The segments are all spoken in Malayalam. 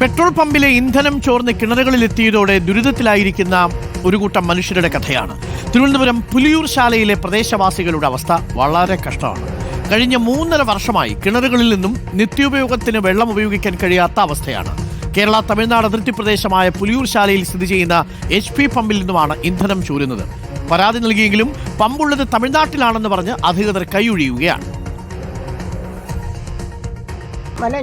പെട്രോൾ പമ്പിലെ ഇന്ധനം ചോർന്ന് കിണറുകളിലെത്തിയതോടെ ദുരിതത്തിലായിരിക്കുന്ന ഒരു കൂട്ടം മനുഷ്യരുടെ കഥയാണ്. തിരുവനന്തപുരം പുലിയൂർ ശാലയിലെ പ്രദേശവാസികളുടെ അവസ്ഥ വളരെ കഷ്ടമാണ്. കഴിഞ്ഞ മൂന്നര വർഷമായി കിണറുകളിൽ നിന്നും നിത്യോപയോഗത്തിന് വെള്ളം ഉപയോഗിക്കാൻ കഴിയാത്ത അവസ്ഥയാണ്. കേരള തമിഴ്നാട് അതിർത്തി പ്രദേശമായ പുലിയൂർ ശാലയിൽ സ്ഥിതി ചെയ്യുന്ന എച്ച് പി പമ്പിൽ നിന്നുമാണ് ഇന്ധനം ചോരുന്നത്. പരാതി നൽകിയെങ്കിലും പമ്പുള്ളത് തമിഴ്നാട്ടിലാണെന്ന് പറഞ്ഞ് അധികൃതർ കൈയൊഴിയുകയാണ്.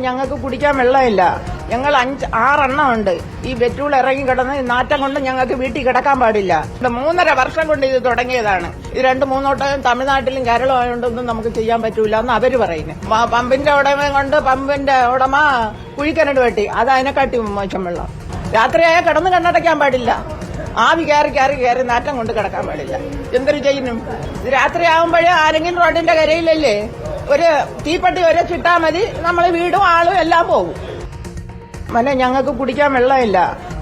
ഞങ്ങൾക്ക് കുടിക്കാൻ വെള്ളമില്ല. ഞങ്ങൾ അഞ്ച് ആറെണ്ണം ഉണ്ട്. ഈ ബെറ്റൂൾ ഇറങ്ങി കിടന്ന് നാറ്റം കൊണ്ട് ഞങ്ങൾക്ക് വീട്ടിൽ കിടക്കാൻ പാടില്ല. മൂന്നര വർഷം കൊണ്ട് ഇത് തുടങ്ങിയതാണ്. ഇത് രണ്ട് മൂന്നോട്ടം തമിഴ്നാട്ടിലും കേരളം ആയതുകൊണ്ടൊന്നും നമുക്ക് ചെയ്യാൻ പറ്റൂല എന്ന് അവർ പറയുന്നു. പമ്പിന്റെ ഉടമ കൊണ്ട് പമ്പിന്റെ ഉടമ കുഴിക്കനട് വെട്ടി. അത് അതിനെക്കാട്ടി മോശം വെള്ളം. രാത്രിയായ കിടന്ന് കണ്ണടയ്ക്കാൻ പാടില്ല. ആവി കയറി കയറി കയറി നാറ്റം കൊണ്ട് കിടക്കാൻ പാടില്ല. എന്തൊരു ചെയ്യുന്നു? രാത്രി ആകുമ്പോഴേ ആരെങ്കിലും റോഡിന്റെ കരയിലല്ലേ? ഒരു തീപ്പെട്ടി ഒരു ചിട്ടാ മതി. നമ്മൾ വീടും ആളും എല്ലാം പോകും മനെ ഞങ്ങൾക്ക് കുടിക്കാൻ വെള്ളമില്ല.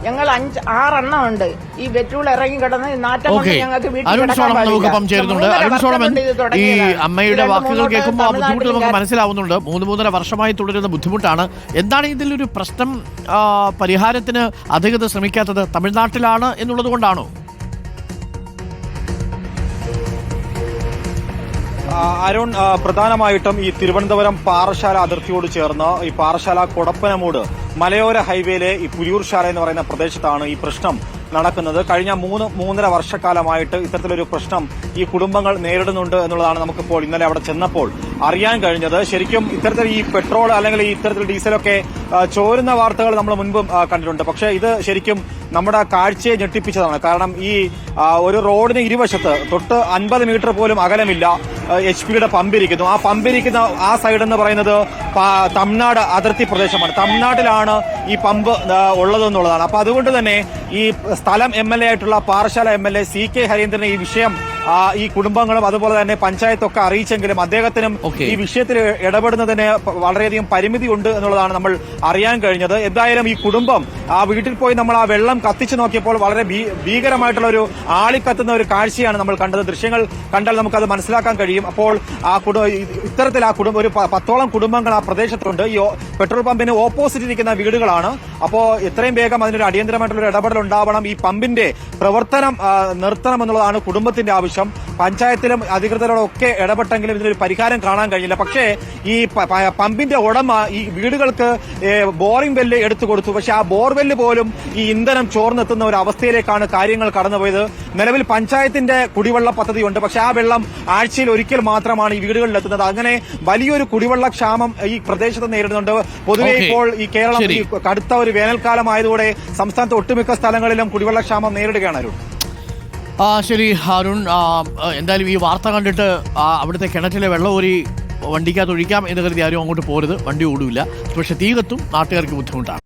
ഞങ്ങൾ അഞ്ച് ആറെണ്ണം ഉണ്ട് ഈ വെറ്റൂൾ ഇറങ്ങി കിടന്ന് നാറ്റം കൊണ്ട് ഞങ്ങൾക്ക് അരുൺ സോളം. നമുക്കൊപ്പം ചേരുന്നുണ്ട്. അരുൺ സോളമൻ ഈ. അമ്മയുടെ വാക്കുകൾ കേൾക്കുമ്പോൾ ആ ബുദ്ധിമുട്ട് നമുക്ക് മനസ്സിലാവുന്നുണ്ട്. മൂന്ന് മൂന്നര വർഷമായി തുടരുന്ന ബുദ്ധിമുട്ടാണ്. എന്താണ് ഇതിലൊരു പ്രശ്നം പരിഹാരത്തിന് അധികൃതർ ശ്രമിക്കാത്തത് തമിഴ്നാട്ടിലാണ് എന്നുള്ളത് കൊണ്ടാണോ? അരുൺ പ്രധാനമായിട്ടും ഈ തിരുവനന്തപുരം പാറശാല അതിർത്തിയോട് ചേർന്ന് ഈ പാറശാല കൊടപ്പനമൂട് മലയോര ഹൈവേയിലെ ഈ പുലിയൂർശാല എന്ന് പറയുന്ന പ്രദേശത്താണ് ഈ പ്രശ്നം നടക്കുന്നത്. കഴിഞ്ഞ മൂന്ന് മൂന്നര വർഷക്കാലമായിട്ട് ഇത്തരത്തിലൊരു പ്രശ്നം ഈ കുടുംബങ്ങൾ നേരിടുന്നുണ്ട് എന്നുള്ളതാണ് നമുക്കിപ്പോൾ ഇന്നലെ അവിടെ ചെന്നപ്പോൾ അറിയാൻ കഴിഞ്ഞത്. ശരിക്കും ഇത്തരത്തിൽ ഈ പെട്രോൾ അല്ലെങ്കിൽ ഈ ഇത്തരത്തിൽ ഡീസലൊക്കെ ചോരുന്ന വാർത്തകൾ നമ്മൾ മുൻപും കണ്ടിട്ടുണ്ട്. പക്ഷേ ഇത് ശരിക്കും നമ്മുടെ കാഴ്ചയെ ഞെട്ടിപ്പിച്ചതാണ്. കാരണം ഈ ഒരു റോഡിന് ഇരുവശത്ത് തൊട്ട് അൻപത് മീറ്റർ പോലും അകലമില്ല. എച്ച് പിയുടെ പമ്പിരിക്കുന്നു. ആ പമ്പിരിക്കുന്ന ആ സൈഡ് എന്ന് പറയുന്നത് തമിഴ്നാട് അതിർത്തി പ്രദേശമാണ്. തമിഴ്നാട്ടിലാണ് ഈ പമ്പ് ഉള്ളതെന്നുള്ളതാണ്. അപ്പൊ അതുകൊണ്ട് തന്നെ ഈ സ്ഥലം എം എൽ എ ആയിട്ടുള്ള Parassala M L A C K Hareendran ഈ വിഷയം ഈ കുടുംബങ്ങളും അതുപോലെ തന്നെ പഞ്ചായത്തൊക്കെ അറിയിച്ചെങ്കിലും അദ്ദേഹത്തിനും ഈ വിഷയത്തിൽ ഇടപെടുന്നതിന് വളരെയധികം പരിമിതി ഉണ്ട് എന്നുള്ളതാണ് നമ്മൾ അറിയാൻ കഴിഞ്ഞത്. എന്തായാലും ഈ കുടുംബം ആ വീട്ടിൽ പോയി നമ്മൾ ആ വെള്ളം കത്തിച്ചു നോക്കിയപ്പോൾ വളരെ ഭീകരമായിട്ടുള്ള ഒരു ആളിക്കത്തുന്ന ഒരു കാഴ്ചയാണ് നമ്മൾ കണ്ടത്. ദൃശ്യങ്ങൾ കണ്ടാൽ നമുക്കത് മനസ്സിലാക്കാൻ കഴിയും. അപ്പോൾ ആ കുടുംബ ഇത്തരത്തിൽ ആ കുടുംബം ഒരു പത്തോളം കുടുംബങ്ങൾ ആ പ്രദേശത്തുണ്ട്. ഈ പെട്രോൾ പമ്പിന് ഓപ്പോസിറ്റ് ഇരിക്കുന്ന വീടുകളാണ്. അപ്പോൾ എത്രയും വേഗം അതിനൊരു അടിയന്തരമായിട്ടുള്ള ഒരു ഇടപെടൽ ഉണ്ടാവണം. ഈ പമ്പിന്റെ പ്രവർത്തനം നിർത്തണം എന്നുള്ളതാണ് കുടുംബത്തിന്റെ ആവശ്യം. പഞ്ചായത്തിലും അധികൃതരോടൊക്കെ ഇടപെട്ടെങ്കിലും ഇതിനൊരു പരിഹാരം കാണാൻ കഴിഞ്ഞില്ല. പക്ഷേ ഈ പമ്പിന്റെ ഉടമ ഈ വീടുകൾക്ക് ബോറിംഗ് വെല്ല് എടുത്തു കൊടുത്തു. പക്ഷെ ആ ബോർവെല്ല് പോലും ഈ ഇന്ധനം ചോർന്നെത്തുന്ന ഒരു അവസ്ഥയിലേക്കാണ് കാര്യങ്ങൾ കടന്നുപോയത്. നിലവിൽ പഞ്ചായത്തിന്റെ കുടിവെള്ള പദ്ധതിയുണ്ട്. പക്ഷെ ആ വെള്ളം ആഴ്ചയിൽ ഒരിക്കൽ മാത്രമാണ് ഈ വീടുകളിൽ എത്തുന്നത് അങ്ങനെ വലിയൊരു കുടിവെള്ള ക്ഷാമം ഈ പ്രദേശത്ത് നേരിടുന്നുണ്ട്. പൊതുവെ. ഇപ്പോൾ ഈ കേരളം കടുത്ത ഒരു വേനൽക്കാലം ആയതോടെ സംസ്ഥാനത്ത് ഒട്ടുമിക്ക സ്ഥലങ്ങളിലും കുടിവെള്ള ക്ഷാമം നേരിടുകയാണ് അരുൺ. ആ ശരി അരുൺ എന്തായാലും ഈ വാർത്ത കണ്ടിട്ട് അവിടുത്തെ കിണറ്റിലെ വെള്ളം ഒരു വണ്ടിക്കകത്ത് ഒഴിക്കാം എന്ന് കരുതി ആരും അങ്ങോട്ട് പോരുത്. വണ്ടി ഓടില്ല പക്ഷെ തീ കത്തും നാട്ടുകാർക്ക് ബുദ്ധിമുട്ടാണ്.